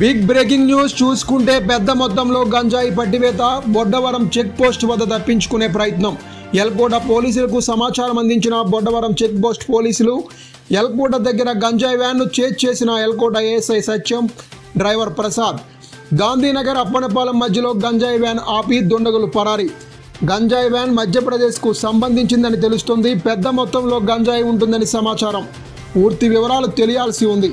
Big breaking news చూసుకుంటే పెద్ద మొత్తంలో గంజాయి పట్టివేత బొడ్డవరం చెక్ పోస్ట్ వద్ద తప్పించుకునే ప్రయత్నం. ఎల్కోట పోలీసులకు సమాచారం అందించిన బొడ్డవరం చెక్ పోస్ట్ పోలీసులు ఎల్కోట దగ్గర గంజాయి వ్యాన్ను చేజ్ చేసిన ఎల్కోట ఏఎస్ఐ సత్యం డ్రైవర్ ప్రసాద్. గాంధీనగర్ అప్పనపాలెం మధ్యలో గంజాయి వ్యాన్ ఆపి దుండగులు పరారి. గంజాయి వ్యాన్ మధ్యప్రదేశ్కు సంబంధించిందని తెలుస్తుంది పెద్ద మొత్తంలో గంజాయి ఉంటుందని సమాచారం. పూర్తి వివరాలు తెలియాల్సి ఉంది.